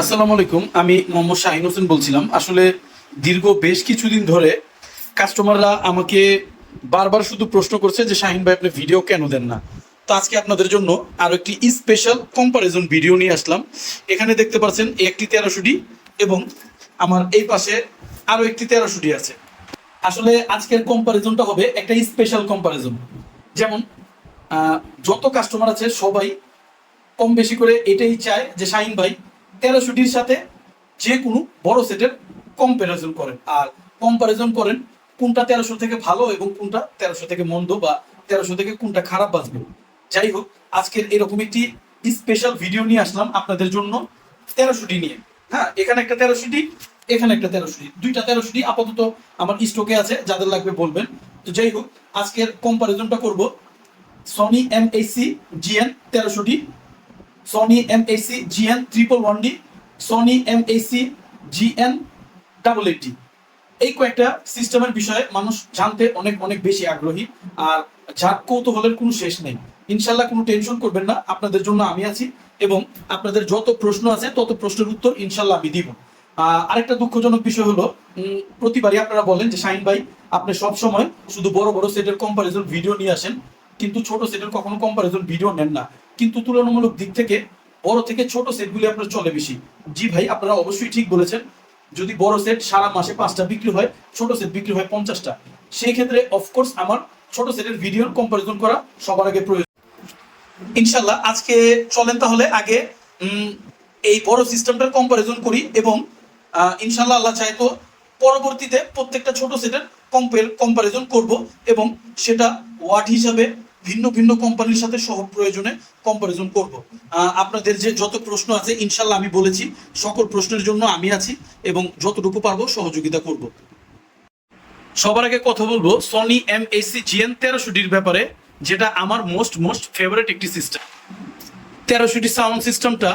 আসসালামু আলাইকুম, আমি মোহাম্মদ শাহিন হোসেন বলছিলাম। আসলে দীর্ঘ বেশ কিছুদিন ধরে কাস্টমাররা আমাকে বারবার শুধু প্রশ্ন করছে যে, শাহিন ভাই, আপনি ভিডিও কেন দেন না? তো আজকে আপনাদের জন্য আরও একটি স্পেশাল কম্পারিজন ভিডিও নিয়ে আসলাম। এখানে দেখতে পাচ্ছেন একটি তেরোশোটি এবং আমার এই পাশে আরও একটি তেরোশোটি আছে। আসলে আজকের কম্পারিজনটা হবে একটা স্পেশাল কম্পারিজন যেমন যত কাস্টমার আছে, সবাই কম বেশি করে এটাই চায় যে শাহিন ভাই তেরোশোটির সাথে যে কোনো বড় সেটের কম্পারিজন করেন। আর কম্পারিজন করেন কোনটা তেরোশো থেকে ভালো এবং কোনটা তেরোশো থেকে মন্দ বা তেরোশো থেকে কোনটা খারাপ বাজবে। যাই হোক, আজকের এরকম একটি স্পেশাল ভিডিও নিয়ে আসলাম আপনাদের জন্য তেরোশোটি নিয়ে। হ্যাঁ এখানে একটা তেরোশোটি, এখানে একটা তেরোশোটি। দুইটা তেরোশোটি আপাতত আমার স্টকে আছে, যাদের লাগবে বলবেন। তো যাই হোক, আজকের কম্পারিজনটা করব। Sony M H C G N তেরোশোটি Sony M A C G N triple one D Sony M A C G N double eight D এই কয়েকটা সিস্টেমের বিষয়ে মানুষ জানতে অনেক অনেক বেশি আগ্রহী, আর যার কৌতূহলের কোনো শেষ নেই। ইনশাল্লাহ কোনো টেনশন করবেন না, আপনাদের জন্য আমি আছি, এবং আপনাদের যত প্রশ্ন আছে, তত প্রশ্নের উত্তর ইনশাল্লাহ আমি দিব। আরেকটা দুঃখজনক বিষয় হলো প্রতিবারই আপনারা বলেন যে, শাহিন ভাই, আপনি সব সময় শুধু বড় বড় সেটের কম্পারিজন ভিডিও নিয়ে আসেন, কিন্তু ছোট সেটের কখনো কম্পারিজন ভিডিও নেন না। কিন্তু তুলনামূলক দিক থেকে বড় থেকে ছোট সেটগুলি আপনার চলে বেশি। জি ভাই, আপনারা অবশ্যই ঠিক বলেছেন। যদি বড় সেট সারা মাসে পাঁচটা বিক্রি হয়, ছোট সেট বিক্রি হয় পঞ্চাশটা। সেই ক্ষেত্রে অফকোর্স আমার ছোট সেটের ভিডিওর কম্পারিজন করা সবার আগে প্রয়োজন। ইনশাল্লাহ আজকে চলেন তাহলে আগে এই বড় সিস্টেমটার কম্পারিজন করি এবং ইনশাল্লাহ আল্লাহ চাই তো পরবর্তীতে প্রত্যেকটা ছোট সেটের কম্পেয়ার কম্পারিজন করব এবং সেটা ওয়াট হিসাবে ভিন্ন ভিন্ন কোম্পানির সাথে সহ প্রয়োজনে কম্পারিজন করব। আপনাদের যে যত প্রশ্ন আছে, ইনশাল্লাহ আমি বলেছি, সকল প্রশ্নের জন্য আমি আছি এবং যতটুকু পারব সহযোগিতা করব। সবার আগে কথা বলব Sony M A C G N তেরোশোটির ব্যাপারে, যেটা আমার মোস্ট মোস্ট ফেভারিট একটি সিস্টেম তেরোশোটি সাউন্ড সিস্টেমটা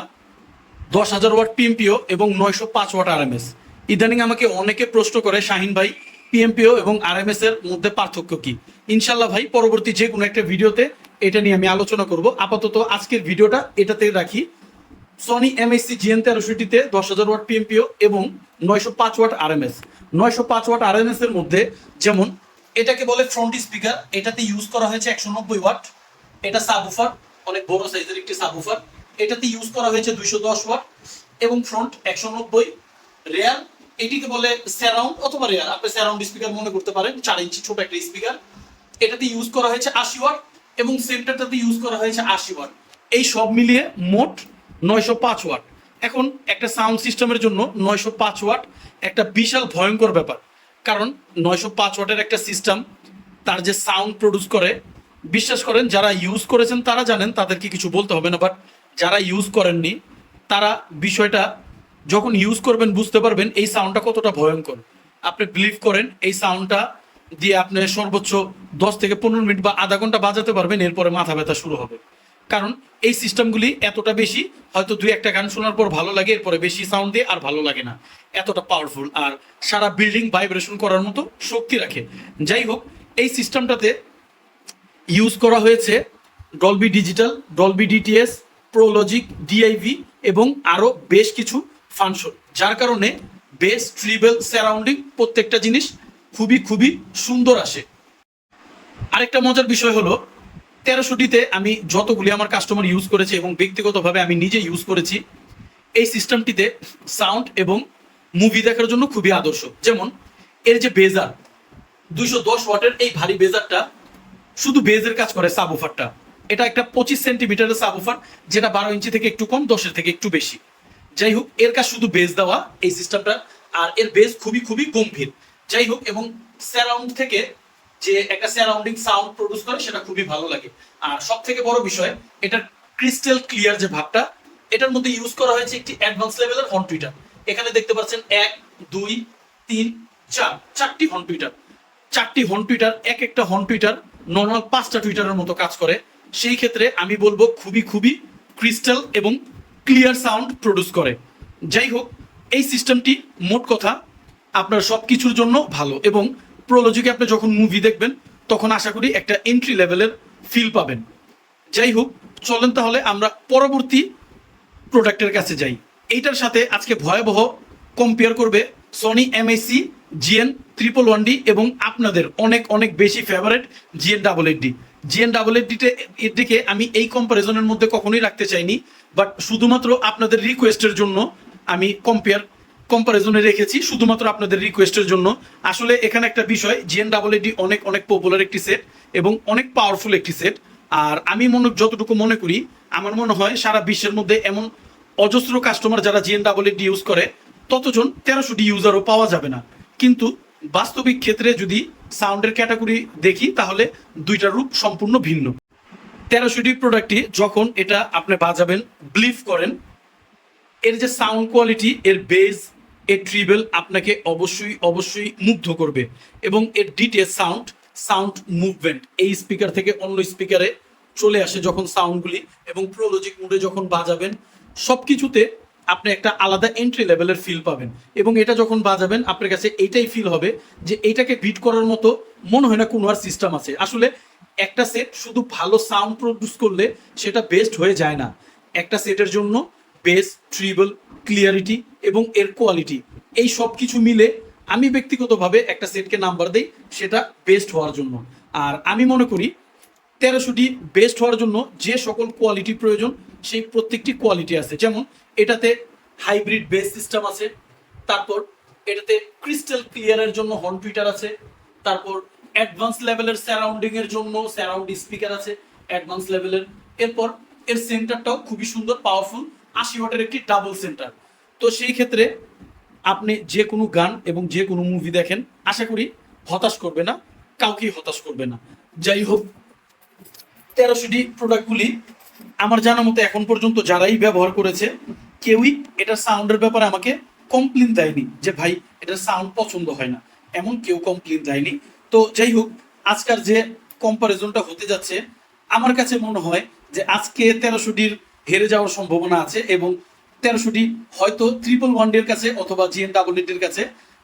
দশ হাজার ওয়াট পিএমপিও এবং নয়শো পাঁচ ওয়াট আরএমএস ইদানিং আমাকে অনেকে প্রশ্ন করে, শাহিন ভাই পিএমপিও এবং আরএমএস এর মধ্যে পার্থক্য কি? ইনশাল্লাহ ভাই, পরবর্তী যে কোনো একটা ভিডিওতে এটা নিয়ে আমি আলোচনা করব। আপাতত আজকের ভিডিওটা এটাতে রাখি। সনি এমএসসি জিএন তেরোশোটিতে দশ হাজার ওয়াট পিএমপিও এবং নয়শো পাঁচ ওয়াট আরএমএস নয়শো পাঁচ ওয়াট আরএমএস এর মধ্যে যেমন এটাকে বলে ফ্রন্ট স্পিকার এটাতে ইউজ করা হয়েছে একশো নব্বই ওয়াট। এটা সাবুফার অনেক বড় সাইজের একটি সাবুফার এটাতে ইউজ করা হয়েছে দুইশো দশ ওয়াট এবং ফ্রন্ট একশো নব্বই। রেয়ার এটিকে বলে স্যারাউন্ড অথবা রেয়ার আপনি স্যারাউন্ড স্পিকার মনে করতে পারেন, চার ইঞ্চি ছোট একটা স্পিকার এটাতে ইউজ করা হয়েছে আশি ওয়াট এবং সেন্টারটাতে ইউজ করা হয়েছে আশি ওয়াট। এই সব মিলিয়ে মোট নয়শো পাঁচ ওয়াট। এখন একটা সাউন্ড সিস্টেমের জন্য নয়শো পাঁচ ওয়াট একটা বিশাল ভয়ঙ্কর ব্যাপার। কারণ নয়শো পাঁচ ওয়াটের একটা সিস্টেম তার যে সাউন্ড প্রডিউস করে, বিশ্বাস করেন, যারা ইউজ করেছেন তারা জানেন, তাদেরকে কিছু বলতে হবে না বাট যারা ইউজ করেননি, তারা বিষয়টা যখন ইউজ করবেন বুঝতে পারবেন এই সাউন্ডটা কতটা ভয়ঙ্কর। আপনি বিলিভ করেন, এই সাউন্ডটা দিয়ে আপনি সর্বোচ্চ দশ থেকে পনেরো মিনিট বা আধা ঘণ্টা বাজাতে পারবেন, এরপরে মাথা ব্যথা শুরু হবে। কারণ এই সিস্টেমগুলি এতটা বেশি, হয়তো দুই একটা গান শোনার পর ভালো লাগে, এরপরে বেশি সাউন্ড দিয়ে আর ভালো লাগে না। এতটা পাওয়ারফুল আর সারা বিল্ডিং ভাইব্রেশন করার মতো শক্তি রাখে। যাই হোক, এই সিস্টেমটাতে ইউজ করা হয়েছে Dolby digital Dolby DTS Pro Logic DIV এবং আরও বেশ কিছু ফাংশন যার কারণে বেস ট্রিবেল সারাউন্ডিং প্রত্যেকটা জিনিস খুবই খুবই সুন্দর আসে। আরেকটা মজার বিষয় হলো, তেরোশোটিতে আমি যতগুলি আমার কাস্টমার ইউজ করেছে এবং ব্যক্তিগতভাবে আমি নিজে ইউজ করেছি, এই সিস্টেমটিতে সাউন্ড এবং মুভি দেখার জন্য খুবই আদর্শ। যেমন, এর যে বেজার, দুইশো দশ ওয়াটের এই ভারী বেজারটা শুধু বেজের কাজ করে সাবুফারটা এটা একটা পঁচিশ সেন্টিমিটারের সাবুফার যেটা বারো ইঞ্চি থেকে একটু কম, দশের থেকে একটু বেশি। যাই হোক, এর কাজ শুধু বেজ দেওয়া এই সিস্টেমটা আর এর বেজ খুবই খুবই গম্ভীর। যাই হোক, এবং স্যারাউন্ড থেকে যে একটা স্যারাউন্ডিং সাউন্ড প্রডিউস করে, সেটা খুবই ভালো লাগে। আর সব থেকে বড় বিষয়, এটার ক্রিস্টাল ক্লিয়ার যে ভাবটা, এটার মধ্যে ইউজ করা হয়েছে একটি অ্যাডভান্স লেভেলের হর্ন টুইটার এখানে দেখতে পাচ্ছেন এক, দুই, তিন, চার, চারটি হর্ন টুইটার চারটি হর্ন টুইটার এক একটা হর্ন টুইটার নর্মাল পাঁচটা টুইটারের মতো কাজ করে। সেই ক্ষেত্রে আমি বলব খুবই খুবই ক্রিস্টাল এবং ক্লিয়ার সাউন্ড প্রডিউস করে। যাই হোক, এই সিস্টেমটি মোট কথা আপনার সব কিছুর জন্য ভালো এবং প্রোলজিকে আপনি যখন মুভি দেখবেন, তখন আশা করি একটা এন্ট্রি লেভেলের ফিল পাবেন। যাই হোক, চলেন তাহলে আমরা পরবর্তী প্রোডাক্টের কাছে যাই। এইটার সাথে আজকে ভয়াবহ কম্পেয়ার করবে Sony M A C G N triple one D এবং আপনাদের অনেক অনেক বেশি favourite G N double eight D G N double eight ডিতে এর দিকে আমি এই কম্পারিজনের মধ্যে কখনোই রাখতে চাইনি বাট শুধুমাত্র আপনাদের রিকোয়েস্টের জন্য আমি কম্পেয়ার কম্পারিজনে রেখেছি, শুধুমাত্র আপনাদের রিকোয়েস্টের জন্য। আসলে এখানে একটা বিষয় জিএন ডাবল ডি অনেক অনেক পপুলার একটি সেট এবং অনেক পাওয়ারফুল একটি সেট আর আমি মনে যতটুকু মনে করি, আমার মনে হয় সারা বিশ্বের মধ্যে এমন অজস্র কাস্টমার যারা জিএন ডাবল ডি ইউজ করে, ততজন তেরোশো ডি ইউজারও পাওয়া যাবে না। কিন্তু বাস্তবিক ক্ষেত্রে যদি সাউন্ডের ক্যাটাগরি দেখি, তাহলে দুইটার রূপ সম্পূর্ণ ভিন্ন। তেরোশো ডি প্রোডাক্টটি যখন এটা আপনি বাজাবেন বিলিভ করেন, এর যে সাউন্ড কোয়ালিটি এর বেজ এর ট্রিবেল আপনাকে অবশ্যই অবশ্যই মুগ্ধ করবে এবং এর ডিটেল সাউন্ড সাউন্ড মুভমেন্ট এই স্পিকার থেকে অন্য স্পিকারে চলে আসে যখন সাউন্ডগুলি এবং প্রোলজিক মুডে যখন বাজাবেন সব কিছুতে আপনি একটা আলাদা এন্ট্রি লেভেলের ফিল পাবেন এবং এটা যখন বাজাবেন, আপনার কাছে এইটাই ফিল হবে যে এইটাকে বিট করার মতো মনে হয় না কোনো আর সিস্টেম আছে। আসলে একটা সেট শুধু ভালো সাউন্ড প্রডিউস করলে সেটা বেস্ট হয়ে যায় না। একটা সেটের জন্য বেস ট্রিবল ক্লিয়ারিটি এবং এর কোয়ালিটি এই সব কিছু মিলে আমি ব্যক্তিগতভাবে একটা সেটকে নাম্বার দেই, সেটা বেস্ট হওয়ার জন্য। আর আমি মনে করি তেরোশোটি বেস্ট হওয়ার জন্য যে সকল কোয়ালিটি প্রয়োজন, সেই প্রত্যেকটি কোয়ালিটি আছে। যেমন এটাতে হাইব্রিড বেস সিস্টেম আছে, তারপর এটাতে ক্রিস্টাল ক্লিয়ারের জন্য হর্ন টুইটার আছে, তারপর অ্যাডভান্স লেভেলের সারাউন্ডিং এর জন্য সারাউন্ড স্পিকার আছে অ্যাডভান্স লেভেলের এরপর এর সেন্টারটাও খুবই সুন্দর পাওয়ারফুল আশি ওয়াটের একটি ডাবল সেন্টার তো সেই ক্ষেত্রে আপনি যে কোনো গান এবং যে কোনো মুভি দেখেন, আশা করি হতাশ করবে না, কাউকেই হতাশ করবে না। যাই হোক, তেরোশোটি প্রোডাক্টগুলি আমার জানা মতো এখন পর্যন্ত যারাই ব্যবহার করেছে, কেউই এটার সাউন্ডের ব্যাপারে আমাকে কমপ্লেন দেয়নি যে, ভাই, এটার সাউন্ড পছন্দ হয় না। এমন কেউ কমপ্লেন দেয়নি। তো যাই হোক, আজকার যে কম্পারিজনটা হতে যাচ্ছে, আমার কাছে মনে হয় যে আজকে তেরোশোটির হেরে যাওয়ার সম্ভাবনা আছে এবং তেরোশোটি হয়তো ট্রিপল ওয়ানের কাছে অথবা জিএন ডাবল এর কাছে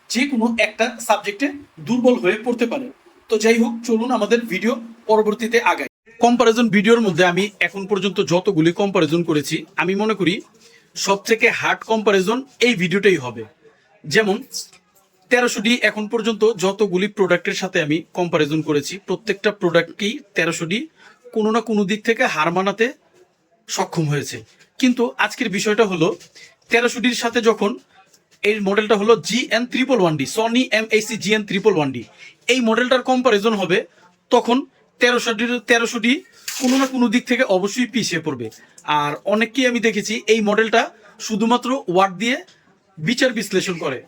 যে কোনো একটা সাবজেক্টে দুর্বল হয়ে পড়তে পারে। তো যাই হোক, চলুন আমাদের ভিডিও পরবর্তীতে আগাই। কম্পারিজন ভিডিওর মধ্যে আমি এখন পর্যন্ত যতগুলি কম্পারিজন করেছি, আমি মনে করি সব থেকে হার্ড কম্পারিজন এই ভিডিওটাই হবে। যেমন, তেরোশোটি এখন পর্যন্ত যতগুলি প্রোডাক্টের সাথে আমি কম্পারিজন করেছি, প্রত্যেকটা প্রোডাক্টকেই তেরোশোটি কোনো না কোনো দিক থেকে হার মানাতে সক্ষম হয়েছে। কিন্তু আজকের বিষয়টা হলো তেরোশো ডির সাথে যখন এই মডেলটা হলো G N triple one D Sony M A C G N triple one D এই মডেলটার কম্পারিজন হবে, তখন তেরোশো ডি তেরোশো কোনো না কোনো দিক থেকে অবশ্যই পিছিয়ে পড়বে। আর অনেককেই আমি দেখেছি এই মডেলটা শুধুমাত্র ওয়ার্ড দিয়ে বিচার বিশ্লেষণ করে।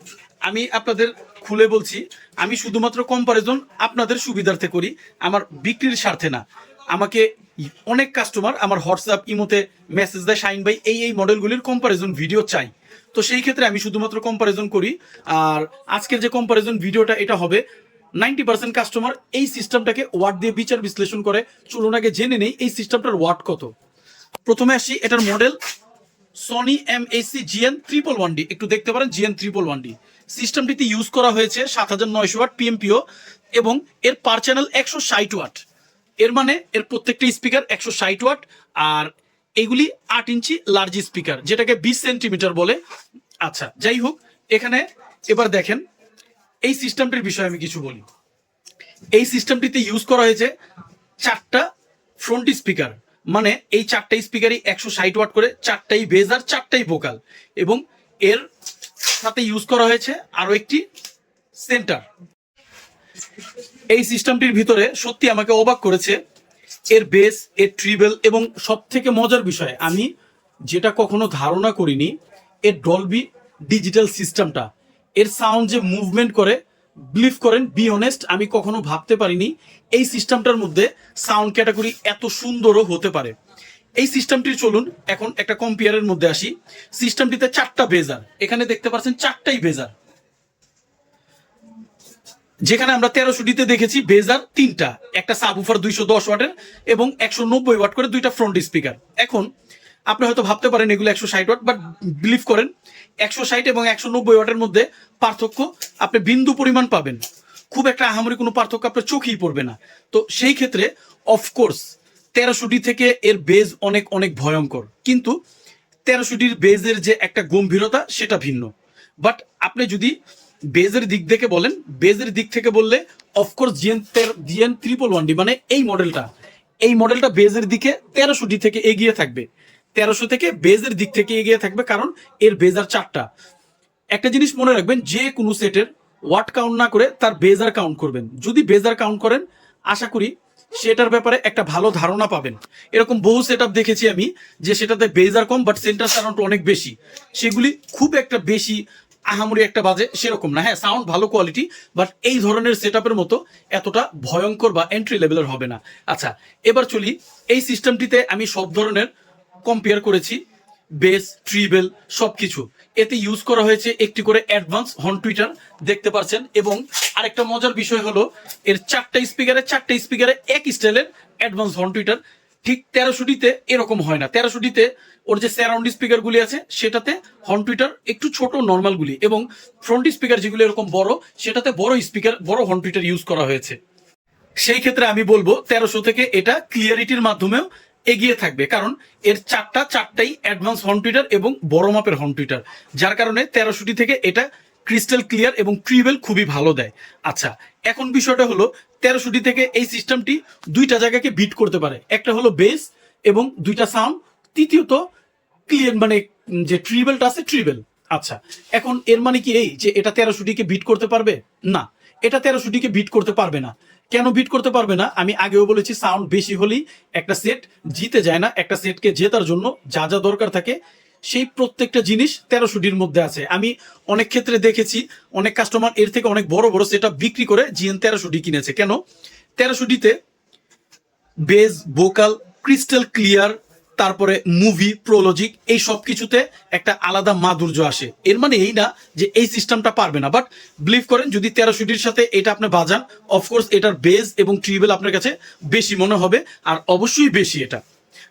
আমি আপনাদের খুলে বলছি, আমি শুধুমাত্র কম্পারিজন আপনাদের সুবিধার্থে করি, আমার বিক্রির স্বার্থে না। আমাকে অনেক কাস্টমার আমার হোয়াটসঅ্যাপ ইমোতে মেসেজ দেয় শাইন ভাই, এই এই মডেলগুলির কম্পারিজন ভিডিও চাই। তো সেই ক্ষেত্রে আমি শুধুমাত্র কম্পারিজন করি। আর আজকের যে কম্পারিজন ভিডিওটা এটা হবে নাইনটি পার্সেন্ট কাস্টমার এই সিস্টেমটাকে ওয়ার্ড দিয়ে বিচার বিশ্লেষণ করে। চলুন আগে জেনে নেই এই সিস্টেমটার ওয়ার্ড কত। প্রথমে আসি, এটার model Sony M A C G N triple one D একটু দেখতে পারেন G N triple one D সিস্টেমটিতে use করা হয়েছে সাত হাজার নয়শো ওয়াট পিএমপিও এবং এর পার চ্যানেল একশো ষাট ওয়াট। এর মানে এর প্রত্যেকটা স্পিকার একশো ষাট ওয়াট, আর এগুলি আট ইঞ্চি লার্জ স্পিকার যেটাকে বিশ সেন্টিমিটার বলে। আচ্ছা যাই হোক, এখানে এবার দেখেন, এই সিস্টেমটির বিষয়ে আমি কিছু বলি। এই সিস্টেমটিতে ইউজ করা হয়েছে চারটা ফ্রন্ট স্পিকার মানে এই চারটা স্পিকারই একশো ষাট ওয়াট করে, চারটাই বেজ আর চারটাই ভোকাল এবং এর সাথে ইউজ করা হয়েছে আরও একটি সেন্টার এই সিস্টেমটির ভিতরে সত্যি আমাকে অবাক করেছে এর বেস এর ট্রিবেল এবং সব থেকে মজার বিষয়, আমি যেটা কখনো ধারণা করিনি, এর ডলবি ডিজিটাল সিস্টেমটা এর সাউন্ড যে মুভমেন্ট করে বিলিভ করেন বি অনেস্ট আমি কখনো ভাবতে পারিনি এই সিস্টেমটার মধ্যে সাউন্ড ক্যাটাগরি এত সুন্দরও হতে পারে। এই সিস্টেমটির চলুন, এখন একটা কম্পিয়ারের মধ্যে আসি। সিস্টেমটিতে চারটা বেজার, এখানে দেখতে পাচ্ছেন চারটাই বেজার। যেখানে আমরা তেরোশো ডিতে দেখেছি বেজার তিনটা। একটা সাবুফার দুইশো দশ ওয়াটের এবং একশো নব্বই ওয়াট করে দুইটা ফ্রন্ট স্পিকার। এখন, আপনি হয়তো ভাবতে পারেন এগুলো একশো ষাট ওয়াট বাট বিলিভ করেন, একশো ষাট এবং একশো নব্বই ওয়াটের মধ্যে পার্থক্য আপনি বিন্দু পরিমাণ পাবেন। খুব একটা আহামরি কোনো পার্থক্য আপনার চোখেই পড়বে না। তো সেই ক্ষেত্রে অফকোর্স তেরোশো ডি থেকে এর বেজ অনেক অনেক ভয়ঙ্কর। কিন্তু তেরোশোটির বেজের যে একটা গম্ভীরতা, সেটা ভিন্ন। বাট আপনি যদি বেজের দিক থেকে বলেন, বেজের দিক থেকে বললে of course G N G N triple one D মানে এই মডেলটা এই মডেলটা বেজের দিকে তেরোশো ডি থেকে এগিয়ে থাকবে। তেরোশো থেকে বেজের দিক থেকে এগিয়ে থাকবে কারণ এর বেজার চারটা। একটা জিনিস মনে রাখবেন, যে কোনো সেটের ওয়াট কাউন্ট না করে তার বেজার কাউন্ট করবেন। যদি বেজার কাউন্ট করেন, আশা করি সেটার ব্যাপারে একটা ভালো ধারণা পাবেন। এরকম বহু সেট দেখেছি আমি, যে সেটাতে বেজার কম বাট সেন্টার সাউন্ড অনেক বেশি। সেগুলি খুব একটা বেশি আহামরি একটা বাজে, সেরকম না। হ্যাঁ সাউন্ড ভালো কোয়ালিটি বাট এই ধরনের সেট মতো এতটা ভয়ঙ্কর বা এন্ট্রি লেভেলের হবে না। আচ্ছা এবার চলি। এই সিস্টেমটিতে আমি সব ধরনের কম্পেয়ার করেছি বেস ট্রিবেল সবকিছু। এতে ইউজ করা হয়েছে একটি করে অ্যাডভান্স হর্ন টুইটার দেখতে পাচ্ছেন এবং আরেকটা মজার বিষয় হলো, এর চারটা স্পিকারে চারটা স্পিকারে এক স্টাইলের অ্যাডভান্স হর্ন টুইটার ঠিক তেরোশোটিতে এরকম হয় না। তেরোশোটিতে ওর যে স্যারাউন্ড স্পিকারগুলি আছে, সেটাতে হর্ন টুইটার একটু ছোট নর্মালগুলি এবং ফ্রন্ট স্পিকার যেগুলো এরকম বড়, সেটাতে বড় স্পিকার বড় হর্ন টুইটার ইউজ করা হয়েছে। সেই ক্ষেত্রে আমি বলব তেরোশো থেকে এটা ক্লিয়ারিটির মাধ্যমেও এগিয়ে থাকবে, কারণ এর চারটা, চারটাই অ্যাডভান্স হর্ন টুইটার এবং বড় মাপের হর্ন টুইটার যার কারণে তেরোশোটি থেকে এটা ক্রিস্টাল ক্লিয়ার এবং ট্রিবেল খুবই ভালো দেয়। আচ্ছা এখন বিষয়টা হলো তেরোশোটি থেকে এই সিস্টেমটি দুইটা জায়গাকে বিট করতে পারে। একটা হলো বেস এবং দুইটা সাউন্ড তৃতীয়ত ক্লিয়ার মানে যে ট্রিবেলটা আছে ট্রিবেল আচ্ছা এখন এর মানে কি এই যে এটা তেরোশোটিকে বিট করতে পারবে? না, এটা তেরোশোটিকে বিট করতে পারবে না। কেন বিট করতে পারবে না? আমি আগেও বলেছি সাউন্ড বেশি হলেই একটা সেট জিতে যায় না। একটা সেটকে জেতার জন্য যা যা দরকার থাকে সেই প্রত্যেকটা জিনিস তেরোশোটির মধ্যে আছে। আমি অনেক ক্ষেত্রে দেখেছি, অনেক কাস্টমার এর থেকে অনেক বড় বড় সেটা বিক্রি করে জিএন তেরোশোটি কিনেছে। কেন? তেরোশোটিতে বেজ ভোকাল ক্রিস্টাল ক্লিয়ার তারপরে মুভি প্রোলজিক এই সব কিছুতে একটা আলাদা মাধুর্য আসে। এর মানে এই না যে এই সিস্টেমটা পারবে না। বাট বিলিভ করেন, যদি তেরোশোটির সাথে এটা আপনি বাজান অফকোর্স এটার বেজ এবং ট্রিবেল আপনার কাছে বেশি মনে হবে, আর অবশ্যই বেশি এটা।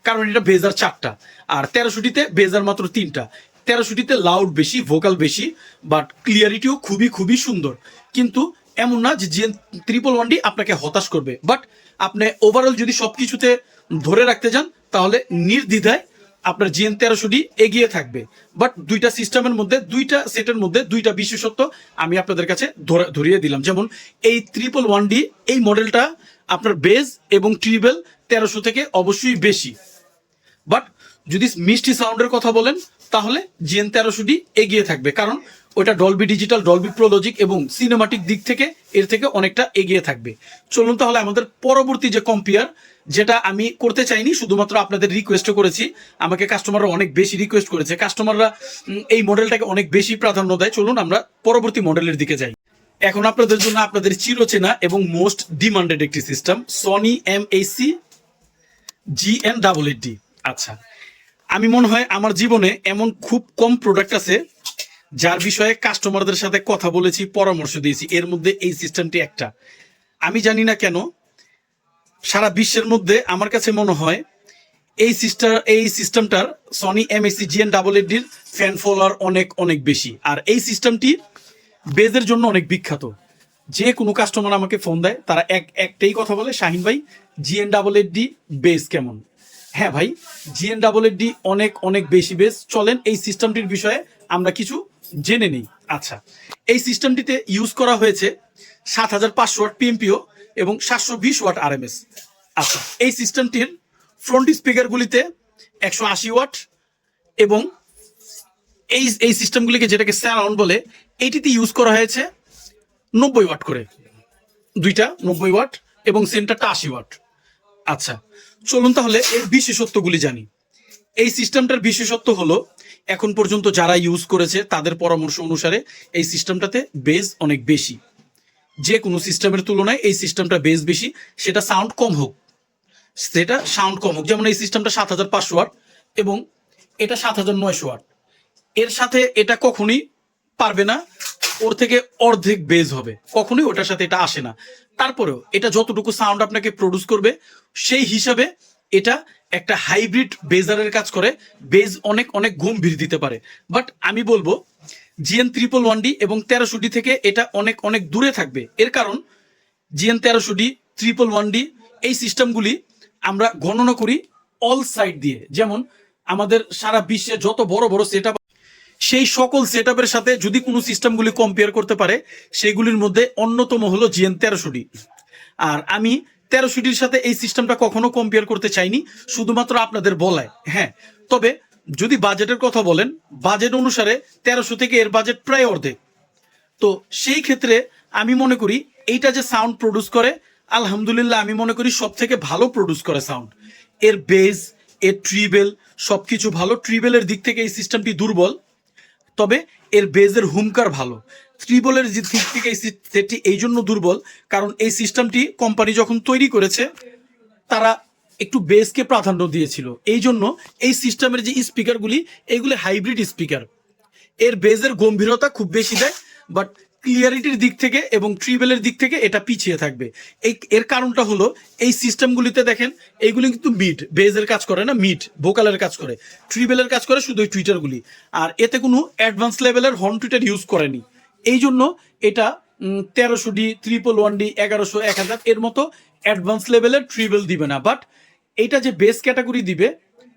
কারণ এটা বেজার চারটা। আর তেরোশোটিতে বেজার মাত্র তিনটা। তেরোশোটিতে লাউড বেশি ভোকাল বেশি বাট ক্লিয়ারিটিও খুবই খুবই সুন্দর। কিন্তু এমন না যে জিএন ত্রিপল ওয়ান ডি আপনাকে হতাশ করবে। বাট আপনি ওভারঅল যদি সব কিছুতে ধরে রাখতে যান, তাহলে নির্দ্বিধায় আপনার জিএন তেরোশোটি এগিয়ে থাকবে। বাট দুইটা সিস্টেমের মধ্যে, দুইটা সেটের মধ্যে, দুইটা বিশেষত্ব আমি আপনাদের কাছে ধরে- ধরিয়ে দিলাম। যেমন এই ত্রিপল ওয়ান ডি এই মডেলটা আপনার বেজ এবং ট্রিবেল তেরোশো থেকে অবশ্যই বেশি। বাট যদি মিষ্টি সাউন্ডের কথা বলেন, তাহলে জিএন তেরোশোটি এগিয়ে থাকবে। কারণ ওটা Dolby digital Dolby Pro Logic এবং সিনেমাটিক দিক থেকে এর থেকে অনেকটা এগিয়ে থাকবে। চলুন তাহলে আমাদের পরবর্তী যে কম্পেয়ার যেটা আমি করতে চাইনি, শুধুমাত্র আপনাদের রিকোয়েস্ট করেছি। আমাকে কাস্টমাররা অনেক বেশি রিকোয়েস্ট করেছে। কাস্টমাররা এই মডেলটাকে অনেক বেশি প্রাধান্য দেয়। চলুন আমরা পরবর্তী মডেলের দিকে যাই। এখন আপনাদের জন্য আপনাদের চিরচেনা এবং মোস্ট ডিমান্ডেড একটি system Sony M H C G N double eight D আচ্ছা। আমি মনে হয় আমার জীবনে এমন খুব কম প্রোডাক্ট আছে যার বিষয়ে কাস্টমারদের সাথে কথা বলেছি, পরামর্শ দিয়েছি। এর মধ্যে এই সিস্টেমটি একটা। আমি জানি না কেন, সারা বিশ্বের মধ্যে আমার কাছে মনে হয় এই সিস্টার এই সিস্টেমটার Sony M S C G N double ডির ফ্যান ফলোয়ার অনেক অনেক বেশি। আর এই সিস্টেমটি বেজের জন্য অনেক বিখ্যাত। যে কোনো কাস্টমার আমাকে ফোন দেয়, তারা এক, একটাই কথা বলে, শাহিন ভাই জিএন ডাবল ডি বেস কেমন? হ্যাঁ ভাই জিএন ডাবল ডি অনেক অনেক বেশি বেস চলেন এই সিস্টেমটির বিষয়ে আমরা কিছু জেনে নিই। আচ্ছা এই সিস্টেমটিতে ইউজ করা হয়েছে সাত হাজার পাঁচশো ওয়াট পিএমপিও এবং সাতশো বিশ ওয়াট আরএমএস আচ্ছা এই সিস্টেমটির ফ্রন্ট স্পিকারগুলিতে একশো আশি ওয়াট এবং এই এই সিস্টেমগুলিকে যেটাকে স্যারাউন্ড বলে এইটিতে ইউজ করা হয়েছে নব্বই ওয়াট করে। দুইটা নব্বই ওয়াট এবং সেন্টারটা আশি ওয়াট। আচ্ছা চলুন তাহলে এর বিশেষত্বগুলি জানি। এই সিস্টেমটার বিশেষত্ব হলো, এখন পর্যন্ত যারা ইউজ করেছে তাদের পরামর্শ অনুসারে এই সিস্টেমটাতে বেজ অনেক বেশি। যে কোনো সিস্টেমের তুলনায় এই সিস্টেমটা বেজ বেশি, সেটা সাউন্ড কম হোক। সেটা সাউন্ড কম হোক, যেমন এই সিস্টেমটা সাত হাজার পাঁচশো ওয়াট এবং এটা সাত হাজার নয়শো ওয়াট। এর সাথে এটা কখনই পারবে না ওর থেকে অর্ধেক বেজ হবে। কখনোই ওটার সাথে এটা আসে না। তারপরেও এটা যতটুকু সাউন্ড আপনাকে প্রডিউস করবে, সেই হিসাবে এটা একটা হাইব্রিড বেজারের কাজ করে। বেজ অনেক অনেক গম্ভীর দিতে পারে। বাট আমি বলব জিএন ত্রিপল ওয়ান ডি এবং তেরোশো ডি থেকে এটা অনেক অনেক দূরে থাকবে। এর কারণ জিএন তেরোশো ডি ত্রিপল ওয়ান ডি এই সিস্টেমগুলি আমরা গণনা করি অল সাইড দিয়ে। যেমন, আমাদের সারা বিশ্বে যত বড় বড় সেট সেই সকল সেট সাথে যদি কোনো সিস্টেমগুলি কম্পেয়ার করতে পারে, সেগুলির মধ্যে অন্যতম হলো জিএন তেরোশোটি। আর আমি তেরোশোটির সাথে এই সিস্টেমটা কখনো কম্পেয়ার করতে চাইনি, শুধুমাত্র আপনাদের বলায়। হ্যাঁ তবে যদি বাজেটের কথা বলেন, বাজেট অনুসারে তেরোশো থেকে এর বাজেট প্রায় অর্ধেক। তো সেই ক্ষেত্রে আমি মনে করি এইটা যে সাউন্ড প্রডিউস করে, আলহামদুলিল্লাহ আমি মনে করি সব থেকে ভালো প্রডিউস করে সাউন্ড এর বেজ এর ট্রিবেল সব কিছু ভালো ট্রিবেলের দিক থেকে এই সিস্টেমটি দুর্বল। তবে এর বেজের হুমকার ভালো। ত্রিবলের যে দিক থেকে এই সেটটি এই জন্য দুর্বল, কারণ এই সিস্টেমটি কোম্পানি যখন তৈরি করেছে, তারা একটু বেসকে প্রাধান্য দিয়েছিল। এই জন্য এই সিস্টেমের যে স্পিকারগুলি, এগুলি হাইব্রিড স্পিকার। এর বেজের গম্ভীরতা খুব বেশি দেয় বাট ক্লিয়ারিটির দিক থেকে এবং ট্রিবেলের দিক থেকে এটা পিছিয়ে থাকবে। এই, এর কারণটা হলো, এই সিস্টেমগুলিতে দেখেন, এইগুলি কিন্তু মিড বেজের কাজ করে না মিড ভোকালের কাজ করে। ট্রিবেলের কাজ করে শুধু টুইটারগুলি। আর এতে কোনো অ্যাডভান্স লেভেলের হর্ন টুইটার ইউজ করেনি। এই জন্য এটা তেরোশো ডি ট্রিপল ওয়ান ডি, এগারোশো, এক হাজার, এর মতো অ্যাডভান্স লেভেলের ট্রিবেল দিবে না। বাট এটা যে বেস ক্যাটাগরি দিবে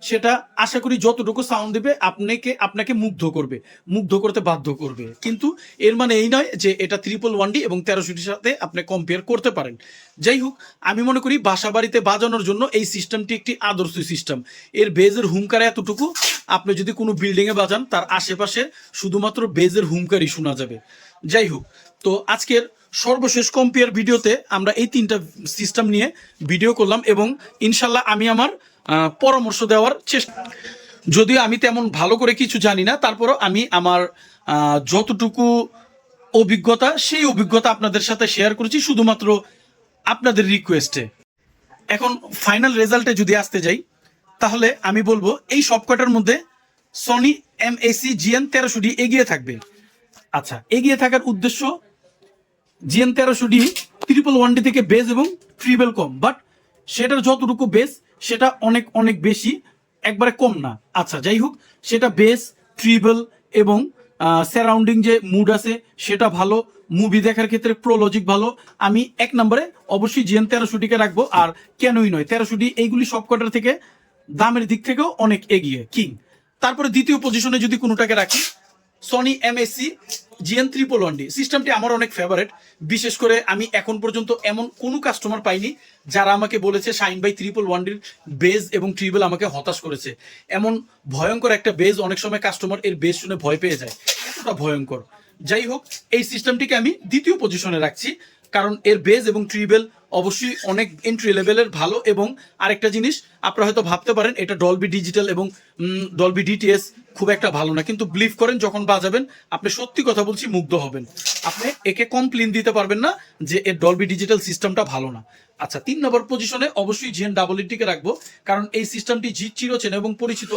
সেটা আশা করি যতটুকু সাউন্ড দিবে আপনাকে আপনাকে মুগ্ধ করবে, মুগ্ধ করতে বাধ্য করবে। কিন্তু এর মানে এই নয় যে এটা ত্রিপল ওয়ান ডি এবং তেরোশোটির সাথে আপনি কম্পেয়ার করতে পারেন। যাই হোক, আমি মনে করি বাসা বাড়িতে বাজানোর জন্য এই সিস্টেমটি একটি আদর্শ সিস্টেম এর বেজের হুমকার এতটুকু, আপনি যদি কোনো বিল্ডিংয়ে বাজান, তার আশেপাশে শুধুমাত্র বেজের হুমকারই শোনা যাবে। যাই হোক, তো আজকের সর্বশেষ কম্পেয়ার ভিডিওতে আমরা এই তিনটা সিস্টেম নিয়ে ভিডিও করলাম এবং ইনশাল্লাহ আমি আমার পরামর্শ দেওয়ার চেষ্টা। যদিও আমি তেমন ভালো করে কিছু জানি না, তারপরও আমি আমার যতটুকু অভিজ্ঞতা, সেই অভিজ্ঞতা আপনাদের সাথে শেয়ার করেছি, শুধুমাত্র আপনাদের রিকোয়েস্টে এখন ফাইনাল রেজাল্টে যদি আসতে যাই, তাহলে আমি বলব, এই সবকটার মধ্যে সনি এম এসি জিএন তেরোশো ডি এগিয়ে থাকবে। আচ্ছা এগিয়ে থাকার উদ্দেশ্য জিএন তেরোশো ডি ট্রিপল ওয়ান ডি থেকে বেস এবং ট্রিপল কম বাট সেটার যতটুকু বেস সেটা অনেক অনেক বেশি, একবারে কম না। আচ্ছা যাই হোক, সেটা বেস, ট্রিবল এবং সারাউন্ডিং যে মুড আছে, সেটা ভালো মুভি দেখার ক্ষেত্রে প্রো লজিক ভালো। আমি এক নম্বরে অবশ্যই জিএন তেরোশোটিকে রাখব, আর কেনই নয়, তেরোশোটি এইগুলি সবকটার থেকে দামের দিক থেকেও অনেক এগিয়ে, কিং। তারপরে দ্বিতীয় পজিশনে যদি কোনোটাকে রাখি Sony M S C G N triple one D সিস্টেমটি আমার অনেক ফেভারেট বিশেষ করে আমি এখন পর্যন্ত এমন কোনো কাস্টমার পাইনি যারা আমাকে বলেছে শাইন বাই ত্রিপল ওয়ান ডির বেজ এবং ট্রিপল আমাকে হতাশ করেছে। এমন ভয়ঙ্কর একটা বেজ অনেক সময় কাস্টমার এর বেজ শুনে ভয় পেয়ে যায়। এতটা ভয়ঙ্কর। যাই হোক, এই সিস্টেমটিকে আমি দ্বিতীয় পজিশনে রাখছি কারণ এর বেজ এবং ট্রিবেল অবশ্যই অনেক এন্ট্রি লেভেলের ভালো এবং আরেকটা জিনিস, আপনারা হয়তো ভাবতে পারেন, এটা ডলবি ডিজিটাল এবং ডলবি ডিটিএস খুব একটা ভালো না। কিন্তু বিলিভ করেন, যখন বাজাবেন, আপনি সত্যি কথা বলছি মুগ্ধ হবেন। আপনি একে কমপ্লেন দিতে পারবেন না যে এর ডলবি ডিজিটাল সিস্টেমটা ভালো না। আচ্ছা তিন নম্বর পজিশনে অবশ্যই জিএন ডাবল ইটিকে রাখব, কারণ এই সিস্টেমটি জি চিরচেন এবং পরিচিত।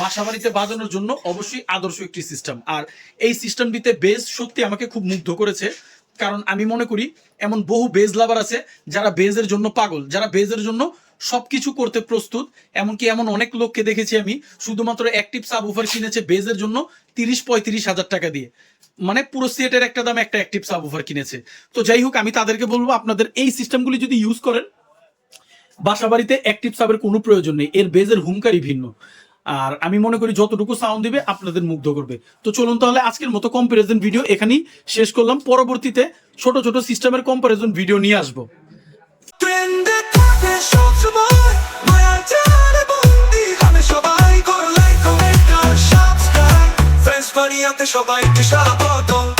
বাসা বাড়িতে বাজানোর জন্য অবশ্যই আদর্শ একটি সিস্টেম আর এই সিস্টেমটিতে বেস সত্যি আমাকে খুব মুগ্ধ করেছে। কারণ আমি মনে করি এমন বহু বেজ লাভার আছে যারা বেজের জন্য পাগল, যারা বেজের জন্য সবকিছু করতে প্রস্তুত। এমনকি এমন অনেক লোককে দেখেছি আমি, শুধুমাত্র অ্যাক্টিভ সাব ওভার কিনেছে বেজের জন্য তিরিশ পঁয়ত্রিশ হাজার টাকা দিয়ে। মানে পুরো সেটের একটা দাম একটা অ্যাক্টিভ সাব ওভার কিনেছে। তো যাই হোক, আমি তাদেরকে বলব, আপনাদের এই সিস্টেমগুলি যদি ইউজ করেন বাসা বাড়িতে অ্যাক্টিভ সাবের কোনো প্রয়োজন নেই। এর বেজের হুমকারই ভিন্ন। আর আমি মনে করি যতটুকু সাউন্ড দিবে আপনাদের মুগ্ধ করবে। তো চলুন তাহলে আজকের মতো কম্পারিজন ভিডিও এখানেই শেষ করলাম। পরবর্তীতে ছোট ছোট সিস্টেমের কম্পারিজন ভিডিও নিয়ে আসব। জালে সবাই